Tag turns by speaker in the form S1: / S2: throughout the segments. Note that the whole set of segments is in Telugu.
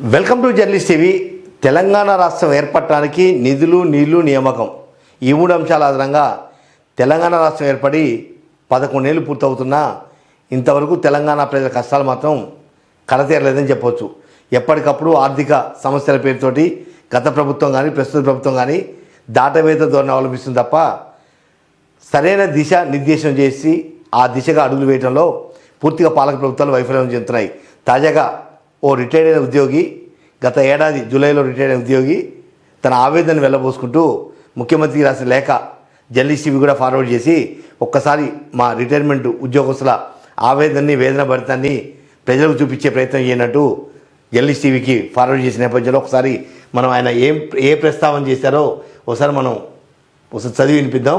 S1: Welcome to journalist TV. Telangana రాష్ట్రం ఏర్పడటానికి నిధులు నీళ్ళు నియామకం. ఈ మూడు అంశాల ఆధారంగా తెలంగాణ రాష్ట్రం ఏర్పడి పదకొండేళ్ళు పూర్తవుతున్నా ఇంతవరకు తెలంగాణ ప్రజల కష్టాలు మాత్రం కడతీరలేదని చెప్పవచ్చు ఎప్పటికప్పుడు ఆర్థిక సమస్యల పేరుతోటి గత ప్రభుత్వం కానీ ప్రస్తుత ప్రభుత్వం కానీ దాటవేత ధోరణి అవలంబిస్తుంది తప్ప సరైన దిశ నిర్దేశం చేసి ఆ దిశగా అడుగులు వేయడంలో పూర్తిగా పాలక ప్రభుత్వాలు వైఫల్యం చెందుతున్నాయి. తాజాగా ఓ రిటైర్డ్ అయిన ఉద్యోగి గత ఏడాది జూలైలో రిటైర్డ్ అయిన ఉద్యోగి తన ఆవేదన వెళ్ళబోసుకుంటూ ముఖ్యమంత్రికి రాసిన లేఖ జర్నలిస్ట్ టీవీ కూడా ఫార్వర్డ్ చేసి ఒక్కసారి మా రిటైర్మెంట్ ఉద్యోగస్తుల ఆవేదనని వేదన భరితాన్ని ప్రజలకు చూపించే ప్రయత్నం చేయనట్టు జర్నలిస్ట్ టీవీకి ఫార్వర్డ్ చేసిన నేపథ్యంలో ఒకసారి మనం ఆయన ఏం ఏ ప్రస్తావన చేశారో ఒకసారి మనం ఒకసారి చదివి వినిపిద్దాం.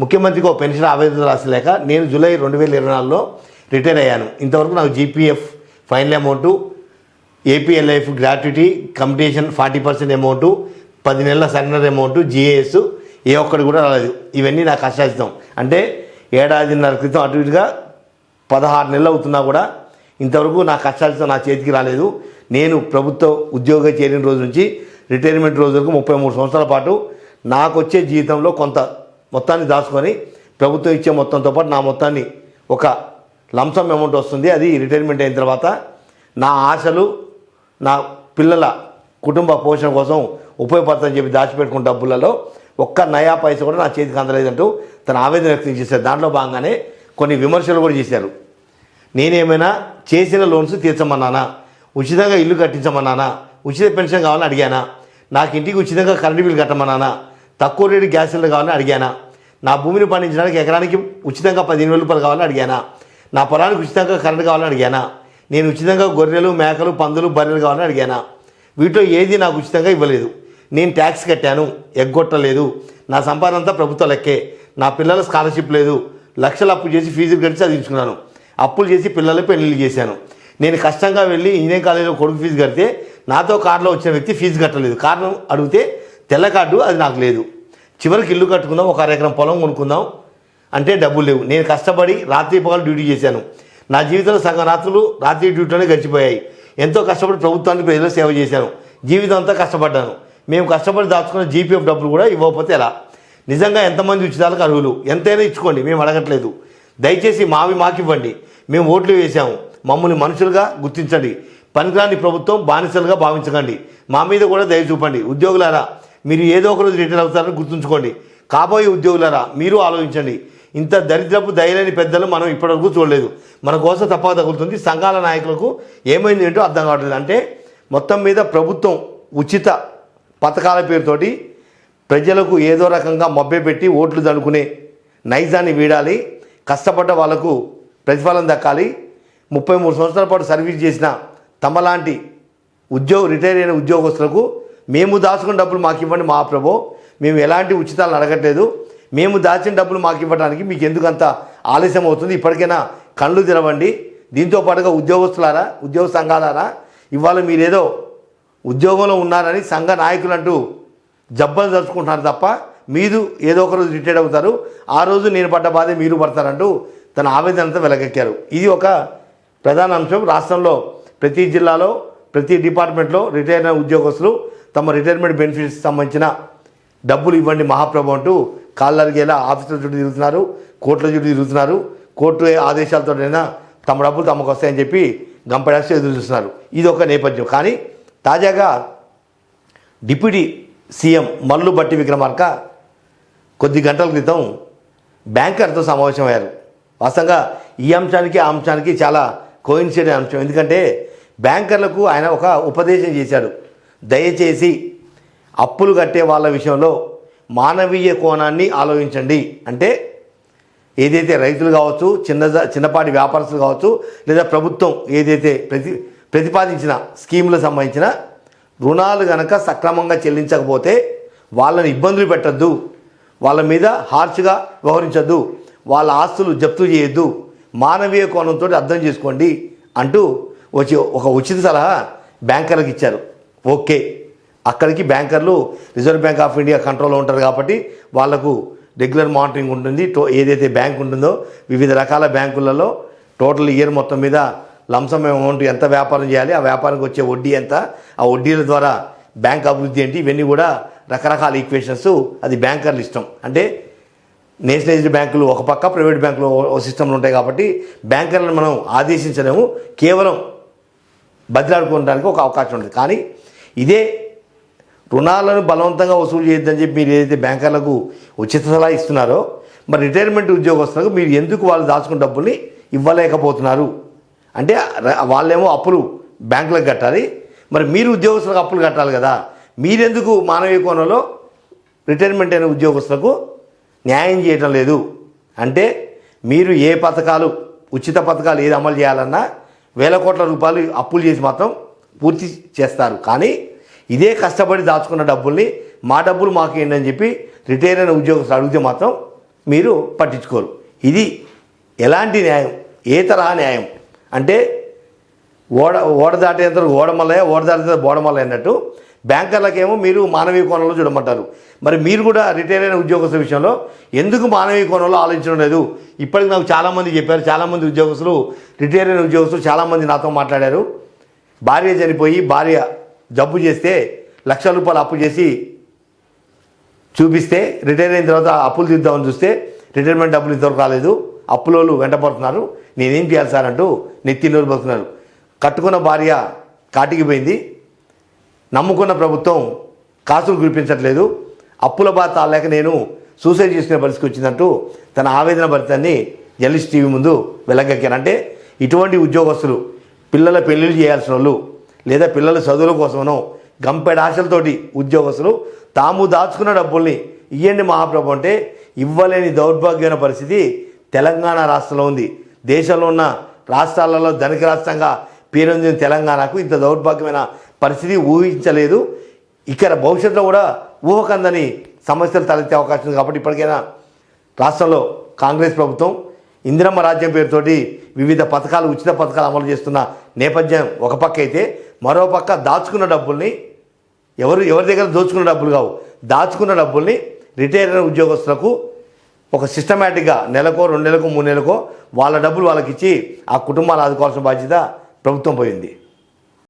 S1: ముఖ్యమంత్రికి ఒక పెన్షన్ ఆవేదన రాసలేక నేను జూలై రెండు వేల ఇరవై నాలుగులో రిటైర్ అయ్యాను. ఇంతవరకు నాకు GPF final amount APLIF gratuity competition forty percent amount పది నెలల సరెండర్ అమౌంట్ జిఏఎస్ ఏ ఒక్కటి కూడా రాలేదు. ఇవన్నీ నాకు కష్టాచితం అంటే ఏడాదిన్నర క్రితం అటు ఇటుగా పదహారు నెలలు అవుతున్నా కూడా ఇంతవరకు నా కష్టాలతో నా చేతికి రాలేదు. నేను ప్రభుత్వ ఉద్యోగం చేరిన రోజు నుంచి రిటైర్మెంట్ రోజు వరకు ముప్పై మూడు సంవత్సరాల పాటు నాకు వచ్చే జీవితంలో కొంత మొత్తాన్ని దాచుకొని ప్రభుత్వం ఇచ్చే మొత్తంతో పాటు నా మొత్తాన్ని ఒక లంసమ్ అమౌంట్ వస్తుంది. అది రిటైర్మెంట్ అయిన తర్వాత నా ఆశలు నా పిల్లల కుటుంబ పోషణ కోసం ఉపయోగపడుతుందని చెప్పి దాచిపెట్టుకున్న డబ్బులలో ఒక్క నయా పైస కూడా నా చేతికి అందలేదంటూ తన ఆవేదన వ్యక్తం చేశారు. దాంట్లో భాగంగానే కొన్ని విమర్శలు కూడా చేశారు. నేనేమైనా చేసిన లోన్స్ తీర్చమన్నానా? ఉచితంగా ఇల్లు కట్టించమన్నానా? ఉచిత పెన్షన్ కావాలని అడిగానా? నాకు ఇంటికి ఉచితంగా కరెంటు బిల్లు కట్టమన్నానా? తక్కువ రేటు గ్యాస్ సిలిండర్ కావాలని అడిగానా? నా భూమిని పండించడానికి ఎకరానికి ఉచితంగా పదిహేను వేల రూపాయలు కావాలని అడిగానా? నా పొలానికి ఉచితంగా కరెంట్ కావాలని అడిగానా? నేను ఉచితంగా గొర్రెలు మేకలు పందులు బర్రెలు కావాలని అడిగానా? వీటిలో ఏది నాకు ఉచితంగా ఇవ్వలేదు? నేను ట్యాక్స్ కట్టాను ఎగ్గొట్టలేదు. నా సంపాదన అంతా ప్రభుత్వ లెక్కే. నా పిల్లల స్కాలర్షిప్ లేదు. లక్షలు అప్పు చేసి ఫీజులు కట్టి చదివించుకున్నాను. అప్పులు చేసి పిల్లల పెళ్ళిళ్ళు చేశాను. నేను కష్టంగా వెళ్ళి ఇంజనీరింగ్ కాలేజీలో కొడుకు ఫీజు కడితే నాతో కార్లో వచ్చిన వ్యక్తి ఫీజు కట్టలేదు. కారణం అడిగితే తెల్ల కార్డు అది నాకు లేదు. చివరికి ఇల్లు కట్టుకుందాం ఒక ఎకరం పొలం కొనుక్కుందాం అంటే డబ్బులు లేవు. నేను కష్టపడి రాత్రి పగలు డ్యూటీ చేశాను. నా జీవితంలో సగం రాత్రులు రాత్రి డ్యూటీలోనే గడిచిపోయాయి. ఎంతో కష్టపడి ప్రభుత్వానికి ప్రజలకు సేవ చేశాను. జీవితం అంతా కష్టపడ్డాను. మేము కష్టపడి దాచుకున్న జీపీఎఫ్ డబ్బులు కూడా ఇవ్వకపోతే ఎలా? నిజంగా ఎంతమంది ఉచితాలకు అర్హులు? ఎంతైనా ఇచ్చుకోండి మేము అడగట్లేదు. దయచేసి మావి మాకివ్వండి. మేము ఓట్లు వేసాము మమ్మల్ని మనుషులుగా గుర్తించండి. పనికిరాని ప్రభుత్వం బానిసలుగా భావించకండి. మా మీద కూడా దయ చూపండి. ఉద్యోగులారా మీరు ఏదో ఒక రోజు రిటైర్ అవుతారని గుర్తుంచుకోండి. కాబోయే ఉద్యోగులారా మీరు ఆలోచించండి. ఇంత దరిద్రపు దయలేని పెద్దలు మనం ఇప్పటివరకు చూడలేదు. మన కోసం తప్ప తగులుతుంది. సంఘాల నాయకులకు ఏమైంది ఏంటో అర్థం కావట్లేదు. అంటే మొత్తం మీద ప్రభుత్వం ఉచిత పథకాల పేరుతోటి ప్రజలకు ఏదో రకంగా మభ్యపెట్టి ఓట్లు దడుకునే నైజాన్ని వీడాలి. కష్టపడ్డ వాళ్ళకు ప్రతిఫలం దక్కాలి. ముప్పై మూడు సంవత్సరాల పాటు సర్వీస్ చేసిన తమలాంటి ఉద్యోగ రిటైర్ అయిన ఉద్యోగస్తులకు మేము దాచుకున్న డబ్బులు మాకు ఇవ్వండి మా ప్రభు మేము ఎలాంటి ఉచితాలను అడగట్లేదు. మేము దాచిన డబ్బులు మాకు ఇవ్వడానికి మీకు ఎందుకు అంత ఆలస్యం అవుతుంది? ఇప్పటికైనా కళ్ళు తెరవండి. దీంతో పాటుగా ఉద్యోగస్తులారా ఉద్యోగ సంఘాలారా ఇవాళ మీరేదో ఉద్యోగంలో ఉన్నారని సంఘ నాయకులు అంటూ జబ్బలు తలుచుకుంటున్నారు తప్ప మీరు ఏదో ఒక రోజు రిటైర్డ్ అవుతారు. ఆ రోజు నేను పడ్డ బాధే మీరు పడతారంటూ తన ఆవేదనతో వెలకెక్కారు ఇది ఒక ప్రధాన అంశం. రాష్ట్రంలో ప్రతి జిల్లాలో ప్రతి డిపార్ట్మెంట్లో రిటైర్ అయిన ఉద్యోగస్తులు తమ రిటైర్మెంట్ బెనిఫిట్స్ సంబంధించిన డబ్బులు ఇవ్వండి మహాప్రభు అంటూ కాళ్ళరిగేలా ఆఫీసుల చుట్టూ తిరుగుతున్నారు కోర్టుల చుట్టూ తిరుగుతున్నారు. కోర్టు ఆదేశాలతోనైనా తమ డబ్బులు తమకు వస్తాయని చెప్పి గంపడాసి ఎదురు చూస్తున్నారు. ఇది ఒక నేపథ్యం. కానీ తాజాగా డిప్యూటీ సీఎం మల్లు బట్టి విక్రమార్క కొద్ది గంటల క్రితం బ్యాంకర్తో సమావేశమయ్యారు. వాస్తవంగా ఈ అంశానికి ఆ అంశానికి చాలా కోయిన్సిడెంట్ అంశం. ఎందుకంటే బ్యాంకర్లకు ఆయన ఒక ఉపదేశం చేశాడు. దయచేసి అప్పులు కట్టే వాళ్ళ విషయంలో మానవీయ కోణాన్ని ఆలోచించండి. అంటే ఏదైతే రైతులు కావచ్చు చిన్న చిన్నపాటి వ్యాపారస్తులు కావచ్చు లేదా ప్రభుత్వం ఏదైతే ప్రతి ప్రతిపాదించిన స్కీములకు సంబంధించిన రుణాలు గనక సక్రమంగా చెల్లించకపోతే వాళ్ళని ఇబ్బందులు పెట్టద్దు. వాళ్ళ మీద హార్ష్గా వ్యవహరించద్దు. వాళ్ళ ఆస్తులు జప్తు చేయొద్దు. మానవీయ కోణంతో అర్థం చేసుకోండి అంటూ వచ్చి ఒక ఉచిత సలహా బ్యాంకర్లకు ఇచ్చారు. ఓకే. అక్కడికి బ్యాంకర్లు రిజర్వ్ బ్యాంక్ ఆఫ్ ఇండియా కంట్రోల్లో ఉంటారు కాబట్టి వాళ్ళకు రెగ్యులర్ మానిటరింగ్ ఉంటుంది టో ఏదైతే బ్యాంక్ ఉంటుందో వివిధ రకాల బ్యాంకులలో టోటల్ ఇయర్ మొత్తం మీద లంసం అమౌంట్ ఎంత వ్యాపారం చేయాలి ఆ వ్యాపారానికి వచ్చే వడ్డీ ఎంత ఆ వడ్డీల ద్వారా బ్యాంక్ అభివృద్ధి ఏంటి ఇవన్నీ కూడా రకరకాల ఈక్వేషన్స్ అది బ్యాంకర్లు ఇష్టం. అంటే నేషనలైజ్డ్ బ్యాంకులు ఒక పక్క ప్రైవేట్ బ్యాంకులు ఒక సిస్టంలు ఉంటాయి కాబట్టి బ్యాంకర్లను మనం ఆదేశించలేము కేవలం బదిలాడుకోవడానికి ఒక అవకాశం ఉంటుంది. కానీ ఇదే రుణాలను బలవంతంగా వసూలు చేయొద్దని చెప్పి మీరు ఏదైతే బ్యాంకర్లకు ఉచిత సలహా ఇస్తున్నారో మరి రిటైర్మెంట్ ఉద్యోగస్తులకు మీరు ఎందుకు వాళ్ళు దాచుకున్న డబ్బుల్ని ఇవ్వలేకపోతున్నారు? అంటే వాళ్ళేమో అప్పులు బ్యాంకులకు కట్టాలి మరి మీరు ఉద్యోగస్తులకు అప్పులు కట్టాలి కదా. మీరెందుకు మానవీయ కోణంలో రిటైర్మెంట్ అయిన ఉద్యోగస్తులకు న్యాయం చేయటం లేదు? అంటే మీరు ఏ పథకాలు ఉచిత పథకాలు ఏది అమలు చేయాలన్నా వేల కోట్ల రూపాయలు అప్పులు చేసి మాత్రం పూర్తి చేస్తారు. కానీ ఇదే కష్టపడి దాచుకున్న డబ్బుల్ని మా డబ్బులు మాకు అని చెప్పి రిటైర్ అయిన ఉద్యోగస్తులు అడిగితే మాత్రం మీరు పట్టించుకోరు. ఇది ఎలాంటి న్యాయం? ఏ తరహా న్యాయం? అంటే ఓడ ఓడ దాటేంత ఓడమల్లయ్య ఓడ దాటేంత బోడమల్లయ్య అన్నట్టు బ్యాంకర్లకేమో మీరు మానవీయ కోణంలో చూడమంటారు. మరి మీరు కూడా రిటైర్ అయిన ఉద్యోగస్తుల విషయంలో ఎందుకు మానవీయ కోణంలో ఆలోచించడం లేదు? ఇప్పటికి నాకు చాలామంది చెప్పారు చాలామంది ఉద్యోగస్తులు రిటైర్ అయిన ఉద్యోగస్తులు చాలామంది నాతో మాట్లాడారు. భార్య చనిపోయి భార్య జబ్బు చేస్తే లక్ష రూపాయలు అప్పు చేసి చూపిస్తే రిటైర్ అయిన తర్వాత అప్పులు తీద్దామని చూస్తే రిటైర్మెంట్ డబ్బులు ఇంతవరకు రాలేదు. అప్పులోళ్ళు వెంటపడుతున్నారు. నేనేం చేయాలి సార్ అంటూ నెత్తి నోరు పడుతున్నారు కట్టుకున్న భార్య కాటికి పోయింది. నమ్ముకున్న ప్రభుత్వం కాసులు కురిపించట్లేదు. అప్పుల బాధ తాలేక నేను సూసైడ్ చేసుకునే పరిస్థితి వచ్చిందంటూ తన ఆవేదన భరితాన్ని జర్నలిస్ట్ టీవీ ముందు వెలగక్కారు. అంటే ఇటువంటి ఉద్యోగస్తులు పిల్లల పెళ్ళిళ్ళు చేయాల్సిన వాళ్ళు లేదా పిల్లల చదువుల కోసమనో గంపెడ ఆశలతోటి ఉద్యోగస్తులు తాము దాచుకున్న డబ్బుల్ని ఇయ్యండి మహాప్రభు అంటే ఇవ్వలేని దౌర్భాగ్యమైన పరిస్థితి తెలంగాణ రాష్ట్రంలో ఉంది. దేశంలో ఉన్న రాష్ట్రాలలో ధనిక రాష్ట్రంగా పేరొందిన తెలంగాణకు ఇంత దౌర్భాగ్యమైన పరిస్థితి ఊహించలేదు. ఇక్కడ భవిష్యత్తులో కూడా ఊహకందని సమస్యలు తలెత్తే అవకాశం ఉంది కాబట్టి ఇప్పటికైనా రాష్ట్రంలో కాంగ్రెస్ ప్రభుత్వం ఇందిరమ్మ రాజ్యం పేరుతోటి వివిధ పథకాలు ఉచిత పథకాలు అమలు చేస్తున్న నేపథ్యం ఒక పక్క అయితే మరో పక్క దాచుకున్న డబ్బుల్ని ఎవరు ఎవరి దగ్గర దోచుకున్న డబ్బులు కావు. దాచుకున్న డబ్బుల్ని రిటైర్ అయిన ఉద్యోగస్తులకు ఒక సిస్టమేటిక్గా నెలకో రెండు నెలకో మూడు నెలకో వాళ్ళ డబ్బులు వాళ్ళకి ఇచ్చి ఆ కుటుంబాలు ఆదుకోవాల్సిన బాధ్యత ప్రభుత్వం పోయింది.